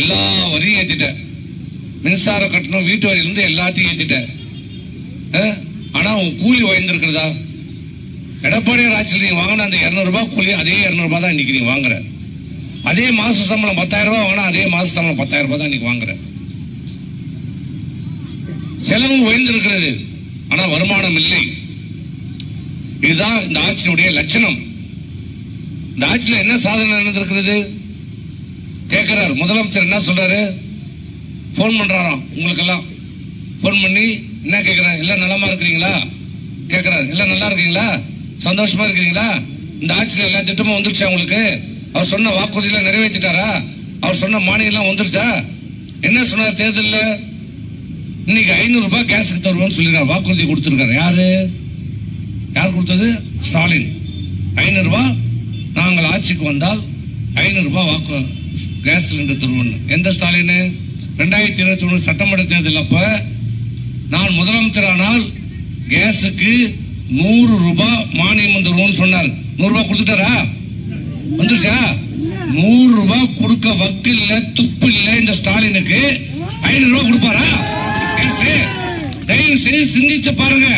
எல்லா வரியும் ஏற்றிட்டேன் மின்சார கட்டணம் வீட்டு வரியிலிருந்து எல்லாத்தையும் ஏற்றிட்டேன் ஆனா உன் கூலி உயர்ந்திருக்கிறதா? எடப்பாடியார் ஆட்சியில் நீங்க வாங்கின அந்த 200 ரூபாய் கூலி அதே 200 ரூபாய் தான் இன்னைக்கு நீங்க வாங்குற. அதே மாச சம்பளம் பத்தாயிரம் ரூபாய் வாங்கினா அதே மாச சம்பளம் பத்தாயிரம் ரூபாய் தான் இன்னைக்கு வாங்குற. செலவு உயர்ந்திருக்கிறது ஆனா வருமானம் இல்லை. இதுதான் இந்த ஆட்சியினுடைய லட்சணம். இந்த ஆட்சியில என்ன சாதனை நடந்திருக்கிறது? கேட்கிறார் முதலமைச்சர் என்ன சொல்றாரு? போன் பண்றாராம். உங்களுக்கெல்லாம் போன் பண்ணி என்ன கேட்கிறாரு எல்லாம் நலமா இருக்கிறீங்களா? கேட்கிறாரு எல்லாம் நல்லா இருக்கீங்களா? சந்தோஷமா இருக்கிறீங்களா இந்த ஆட்சியில் எல்லா திட்டமும் வந்துருச்சா உங்களுக்கு? அவர் சொன்ன வாக்குறுதியெல்லாம் நிறைவேற்றிட்டாரா? அவர் சொன்ன மானியம் எல்லாம் வந்துருச்சா? என்ன சொன்னார் தேர்தலில்? இன்னைக்கு ஐநூறு ரூபாய் கேஸுக்கு தருவோம்னு சொல்லிருக்காரு. வாக்குறுதி கொடுத்திருக்காரு. யாரு? யார் கொடுத்தது? ஸ்டாலின். ஐநூறு ரூபாய். நாங்கள் ஆட்சிக்கு வந்தால் ஐநூறு ரூபாய் வாக்கு கேஸ் சிலிண்டர் தருவோம் எந்த ஸ்டாலின்? ரெண்டாயிரத்தி இருபத்தி ஒன்று சட்டமன்ற தேர்தல் அப்ப நான் முதலமைச்சரானால் கேஸுக்கு நூறு ரூபாய் மானியம் தருவோம்னு சொன்னார். நூறு ரூபாய் கொடுத்துட்டாரா? வந்துருச்சா? நூறு ரூபாய் கொடுக்க வக்கு இல்ல துப்பு இல்ல இந்த ஸ்டாலினுக்கு. ஐநூறு ரூபாய் கொடுப்பாரா? தயவு செய்து சிந்திச்சு பாருங்க.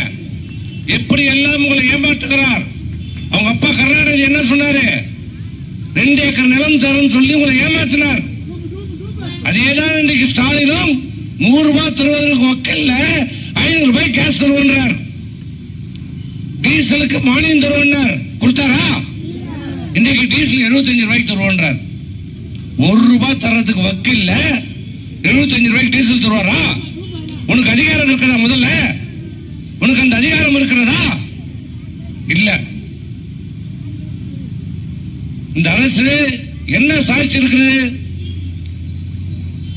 எப்படி எல்லாம் உங்களை ஏமாற்றுகிறார் அவங்க அப்பா கர்நாடகா என்ன சொன்னாரு? ரெண்டு ஏக்கர் நிலம் தரும் சொல்லி உங்களை ஏமாத்தினார். அதேதான் இன்றைக்கு ஸ்டாலினும் நூறு ரூபாய் தருவதற்கு வக்கல்ல ஐநூறு ரூபாய் கேஸ் தருவன்றார் டீசலுக்கு மானியம் தருவன்னார் கொடுத்தாரா? இன்றைக்கு டீசல் 75 ரூபாய்க்கு தருவன்றார் ஒரு ரூபாய் தரத்துக்கு வக்கில்ல 75 ரூபாய்க்கு டீசல் தருவாரா? உனக்கு அதிகாரம் இருக்கிறதா முதல்ல? உனக்கு அந்த அதிகாரம் இருக்கிறதா? இல்லை. இந்த அரசு என்ன சாட்சி இருக்குது?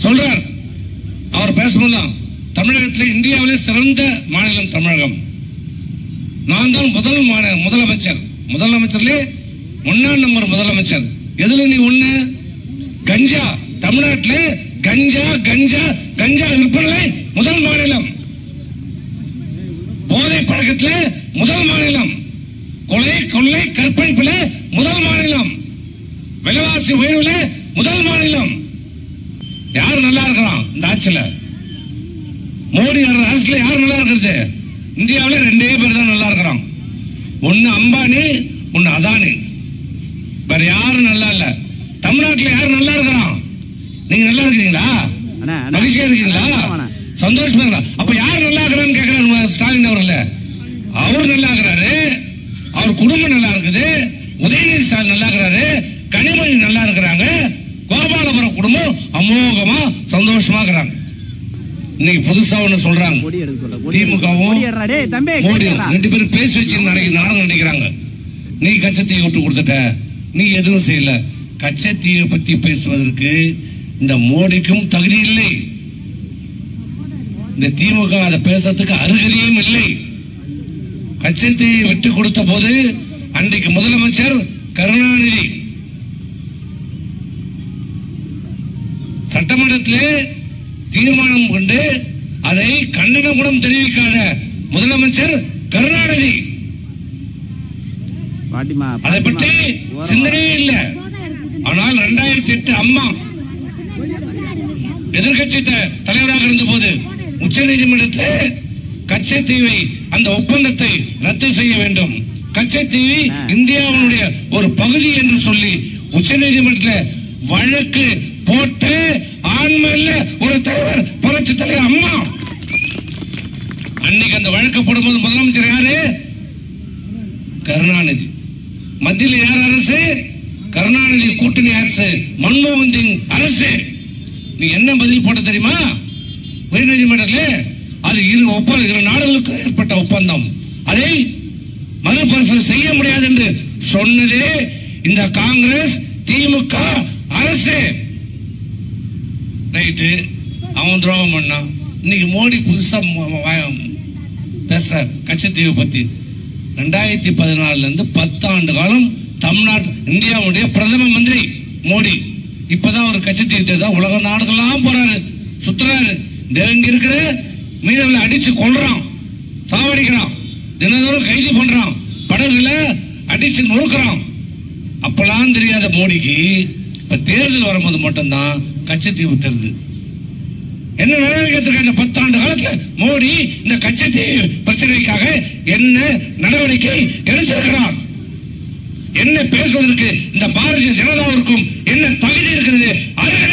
சொல்றார். அவர் பேசலாம் தமிழகத்தில் இந்தியாவிலே சிறந்த மாநிலம் தமிழகம். நான் தான் முதல் மாநில முதலமைச்சர். முதலமைச்சர்லே ஒன்னாம் நம்பர் முதலமைச்சர். எதுல நீ ஒண்ணு? கஞ்சா. தமிழ்நாட்டில் கஞ்சா கஞ்சா கஞ்சா விற்பனை முதல் மாநிலம். போதை பழக்கத்தில் முதல் மாநிலம். கொலை கொள்ளை கற்பழிப்பில் முதல் மாநிலம். விலைவாசி உயர்வுல முதல் மாநிலம். யார் நல்லா இருக்கிறான் இந்த ஆட்சியில. மோடி அரசுல யார் நல்லா இருக்கிறது? இந்தியாவில ரெண்டே பேர் தான் நல்லா இருக்கிறான். ஒன்னு அம்பானி ஒன்னு அதானி. வேற யாரும் நல்லா இல்ல. தமிழ்நாட்டுல யார் நல்லா இருக்கிறான்? நீங்க நல்லா இருக்கிறீங்களா. மகிழ்ச்சியா இருக்கீங்களா. சந்தோஷமா இருக்கா? அப்ப யார் நல்லா இருக்கிறான்னு கேக்குறாரு ஸ்டாலின் அவர்ல அவர் நல்லா இருக்கிறாரு. அவர் குடும்பம் நல்லா இருக்குது. உதயநிதி ஸ்டாலின் நல்லா இருக்கிறாரு. கனிமொழி நல்லா இருக்கிறாங்க. கோபாலபுரம் குடும்பம் அமோகமா சந்தோஷமா இருக்கிறாங்க. இன்னைக்கு புதுசா ஒண்ணு சொல்றாங்க. திமுகவும் மோடி. ரெண்டு பேரும் பேசி வச்சு நாடகம் நடிக்கிறாங்க. நீ கச்சத்தீயை விட்டு கொடுத்துட்ட. நீ எதுவும் செய்யல. கச்சத்தீயை பத்தி பேசுவதற்கு இந்த மோடிக்கும் தகுதி இல்லை. இந்த திமுக அதை பேசுறதுக்கு அருகதையும் இல்லை. கச்சத்தீயை விட்டு கொடுத்த போது அன்றைக்கு முதலமைச்சர் கருணாநிதி சட்டமன்றத்திலே தீர்மானம் கொண்டு அதை கண்டனம் கூட தெரிவிக்காத முதலமைச்சர் கருணாநிதி. அதை பற்றி. சிந்தனையே இல்லை. ஆனால் இரண்டாயிரத்தி எட்டு அம்மா எதிர்கட்சி தலைவராக இருந்த போது உச்ச நீதிமன்றத்தில் கச்சத்தீவை அந்த ஒப்பந்தத்தை ரத்து செய்ய வேண்டும். கச்சத்தீவு இந்தியாவினுடைய ஒரு பகுதி என்று சொல்லி உச்ச நீதிமன்றத்தில் வழக்கு போட்டு ஆண்மையில ஒரு தலைவர் புரட்சி தலைவர் அம்மா. அன்னைக்கு அந்த வழக்கு போடும்போது முதலமைச்சர் யாரு? கருணாநிதி. மத்தியில் யார் அரசு? கருணாநிதி கூட்டணி அரசு மன்மோகன் சிங் அரசு. நீ என்ன பதில் போட்ட தெரியுமா? உயர்நீதிமன்றத்தில் அது இரு ஒப்ப இரு நாடுகளுக்கு ஏற்பட்ட ஒப்பந்தம். அதை மறுபரிசீலனை செய்ய முடியாது என்று சொன்னதே இந்த காங்கிரஸ் திமுக அரசு. ரைட்டு அவன் துரோகம் பண்ணான் இன்னைக்கு மோடி புதுசா பேசுறார். கச்சத்தீவு பத்தி. ரெண்டாயிரத்தி பதினாலுல இருந்து பத்தாண்டு காலம் தமிழ்நாட்டு இந்தியாவுடைய பிரதம மந்திரி மோடி. இப்பதான் ஒரு கச்சத்தீவு தான் உலக நாடுகள்லாம் போறாரு. சுத்துறாரு. இங்க இருக்கிற மீனவர்களை அடிச்சு கொள்றான் சாவடிக்கிறான். தினந்தோறும் கைது பண்றான். படகுல அடிச்சு நொறுக்கிறான். அப்பெல்லாம் தெரியாத மோடிக்கு இப்ப தேர்தல் வரும்போது மட்டும்தான் கச்சத்தீவு தருது என்ன நடவடிக்கை இந்த பத்தாண்டு காலத்துல மோடி இந்த கச்சத்தீவு பிரச்சனைக்காக என்ன நடவடிக்கை எடுத்திருக்கிறார்? என்ன பேசுவதற்கு இந்த பாரதிய ஜனதாவிற்கும் என்ன தகுதி இருக்கிறது? அருகதை இருக்கிறது